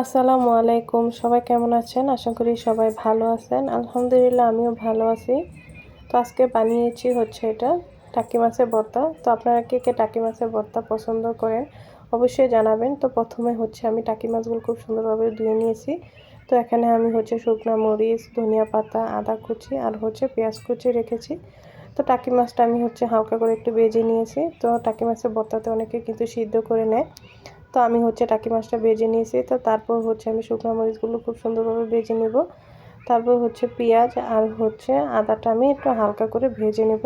আসসালামু আলাইকুম। সবাই কেমন আছেন? আশা করি সবাই ভালো আছেন। আলহামদুলিল্লাহ, আমিও ভালো আছি। তো আজকে বানিয়েছি হচ্ছে এটা টাকি মাছের ভর্তা। তো আপনারা কে কে টাকি মাছের ভর্তা পছন্দ করেন অবশ্যই জানাবেন। তো প্রথমে হচ্ছে আমি টাকি মাছগুলো খুব সুন্দরভাবে ধুয়ে নিয়েছি। তো এখানে আমি হচ্ছে শুকনো মরিচ, ধনিয়া পাতা, আদা কুচি আর হচ্ছে পেঁয়াজ কুচি রেখেছি। তো টাকি মাছটা আমি হচ্ছে হালকা করে একটু বেজে নিয়েছি। তো টাকি মাছের ভর্তাতে অনেকে কিন্তু সিদ্ধ করে নেয়। তো আমি হচ্ছে টাকি মাছটা বেজে নিয়েছি। তো তারপর হচ্ছে আমি শুকনো মরিচগুলো খুব সুন্দরভাবে বেজে নেব। তারপর হচ্ছে পেঁয়াজ আর হচ্ছে আদাটা আমি একটু হালকা করে ভেজে নেব।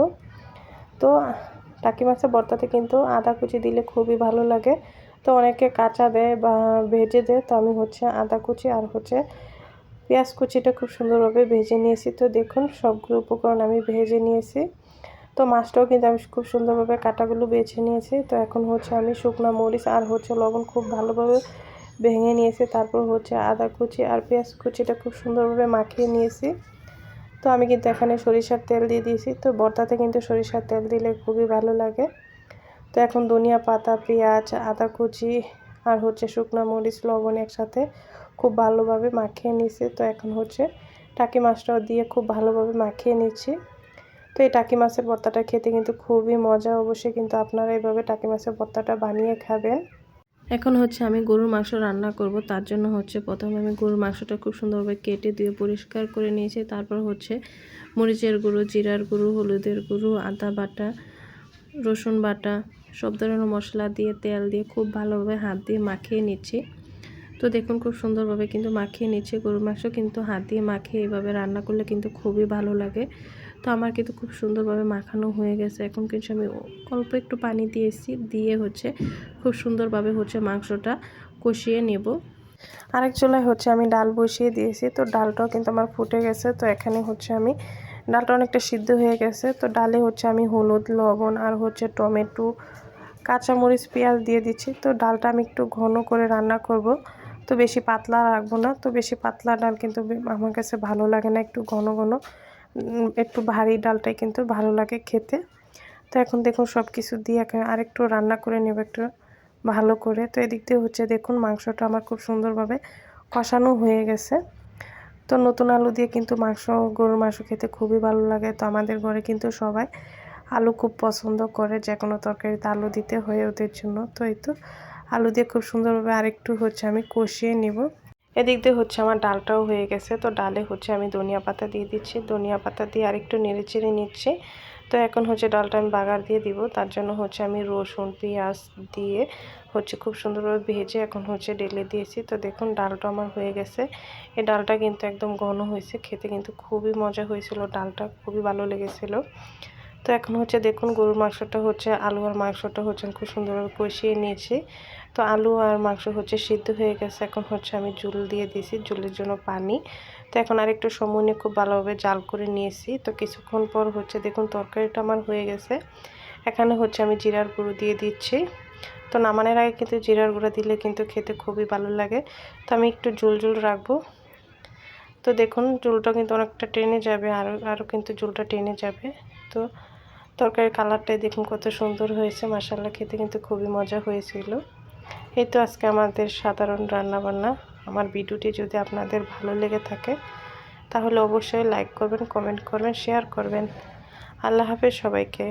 তো টাকি মাছের বর্তাতে কিন্তু আদা কুচি দিলে খুবই ভালো লাগে। তো অনেকে কাঁচা দেয় বা ভেজে দেয়, তো আমি হচ্ছে আদা কুচি আর হচ্ছে পেঁয়াজ কুচিটা খুব সুন্দরভাবে ভেজে নিয়েছি। তো দেখুন সবগুলো উপকরণ আমি ভেজে নিয়েছি। তো মাছটাও কিন্তু আমি খুব সুন্দরভাবে কাটাগুলো বেছে নিয়েছি। তো এখন হচ্ছে আমি শুকনো মরিচ আর হচ্ছে লবণ খুব ভালোভাবে ভেঙে নিয়েছি। তারপর হচ্ছে আদা কুচি আর পেঁয়াজ কুচিটা খুব সুন্দরভাবে মাখিয়ে নিয়েছি। তো আমি কিন্তু এখানে সরিষার তেল দিয়ে দিয়েছি। তো বর্তাতে কিন্তু সরিষার তেল দিলে খুবই ভালো লাগে। তো এখন ধনিয়া পাতা, পেঁয়াজ, আদা কুচি আর হচ্ছে শুকনো মরিচ, লবণ একসাথে খুব ভালোভাবে মাখিয়ে নিয়েছি। তো এখন হচ্ছে টাকি মাছটাও দিয়ে খুব ভালোভাবে মাখিয়ে নিচ্ছি। তো এই টাকি মাছের ভর্তাটা খেতে কিন্তু খুবই মজা। অবশ্যই কিন্তু আপনারা এইভাবে টাকি মাছের ভর্তাটা বানিয়ে খাবেন। এখন হচ্ছে আমি গরুর মাংস রান্না করব। তার জন্য হচ্ছে প্রথমে আমি গরুর মাংসটা খুব সুন্দরভাবে কেটে দিয়ে পরিষ্কার করে নিয়েছি। তারপর হচ্ছে মরিচের গুঁড়ো, জিরার গুঁড়ো, হলুদের গুঁড়ো, আদা বাটা, রসুন বাটা, সব ধরনের মশলা দিয়ে, তেল দিয়ে খুব ভালোভাবে হাত দিয়ে মাখিয়ে নিচ্ছি। তো দেখুন খুব সুন্দরভাবে কিন্তু মাখিয়ে নিচ্ছে। গরুর মাংস কিন্তু হাত দিয়ে মাখিয়ে এভাবে রান্না করলে কিন্তু খুবই ভালো লাগে। তো আমার কিন্তু খুব সুন্দরভাবে মাখানো হয়ে গেছে। এখন কিন্তু আমি অল্প একটু পানি দিয়েছি দিয়ে হচ্ছে খুব সুন্দরভাবে হচ্ছে মাংসটা কষিয়ে নেব। আরেক চুলায় হচ্ছে আমি ডাল বসিয়ে দিয়েছি। তো ডালটাও কিন্তু আমার ফুটে গেছে। তো এখানে হচ্ছে আমি ডালটা অনেকটা সিদ্ধ হয়ে গেছে। তো ডালে হচ্ছে আমি হলুদ, লবণ আর হচ্ছে টমেটো, কাঁচামরিচ, পেঁয়াজ দিয়ে দিচ্ছি। তো ডালটা আমি একটু ঘন করে রান্না করব। তো বেশি পাতলা রাখব না। তো বেশি পাতলা ডাল কিন্তু আমার কাছে ভালো লাগে না একটু ঘন ঘন। একটু ভারী ডালটাই কিন্তু ভালো লাগে খেতে। তো এখন দেখুন সব কিছু দিয়ে আরেকটু রান্না করে নেব একটু ভালো করে। তো এদিক দিয়ে হচ্ছে দেখুন মাংসটা আমার খুব সুন্দরভাবে কষানো হয়ে গেছে। তো নতুন আলু দিয়ে কিন্তু মাংস, গরুর মাংস খেতে খুবই ভালো লাগে। তো আমাদের ঘরে কিন্তু সবাই আলু খুব পছন্দ করে, যে কোনো তরকারিতে আলু দিতে হয় ওদের জন্য। তো এই তো আলু দিয়ে খুব সুন্দরভাবে আরেকটু হচ্ছে আমি কষিয়ে নিব। এদিক দিয়ে হচ্ছে আমার ডালটাও হয়ে গেছে, তো ডালে হচ্ছে আমি ধনিয়া পাতা দিয়ে দিচ্ছি। ধনিয়া পাতা দিয়ে আরেকটু নেড়ে চেড়ে নিচ্ছি। তো এখন হচ্ছে ডালটা আমি বাগার দিয়ে দিব, তার জন্য হচ্ছে আমি রসুন, পেঁয়াজ দিয়ে হচ্ছে খুব সুন্দরভাবে ভেজে এখন হচ্ছে ডেলে দিয়েছি। তো দেখুন ডালটা আমার হয়ে গেছে। এই ডালটা কিন্তু একদম ঘন হয়েছে, খেতে কিন্তু খুবই মজা হয়েছিল, ডালটা খুবই ভালো লেগেছিলো। তো এখন হচ্ছে দেখুন গরুর মাংসটা হচ্ছে, আলু আর মাংসটা হচ্ছে খুব সুন্দরভাবে কষিয়ে নিয়েছি। তো আলু আর মাংস হচ্ছে সিদ্ধ হয়ে গেছে, এখন হচ্ছে আমি জুল দিয়ে দিয়েছি, জুলের জন্য পানি। তো এখন আর একটু সময় নিয়ে খুব ভালোভাবে জাল করে নিয়েছি। তো কিছুক্ষণ পর হচ্ছে দেখুন তরকারিটা আমার হয়ে গেছে। এখানে হচ্ছে আমি জিরার গুঁড়ো দিয়ে দিচ্ছি। তো নামানোর আগে কিন্তু জিরার গুঁড়ো দিলে কিন্তু খেতে খুবই ভালো লাগে। তো আমি একটু জুল জুল রাখব। তো দেখুন জুলটা কিন্তু অনেকটা টেনে যাবে আরও আরও কিন্তু জুলটা টেনে যাবে। তো তরকারির কালারটাই দেখুন কত সুন্দর হয়েছে মাসাল্লা খেতে কিন্তু খুবই মজা হয়েছিল। এই তো আজকে আমাদের সাধারণ রান্নাবান্না। আমার ভিডিওটি যদি আপনাদের ভালো লেগে থাকে, তাহলে অবশ্যই লাইক করবেন, কমেন্ট করবেন, শেয়ার করবেন। আল্লাহ হাফেজ সবাইকে।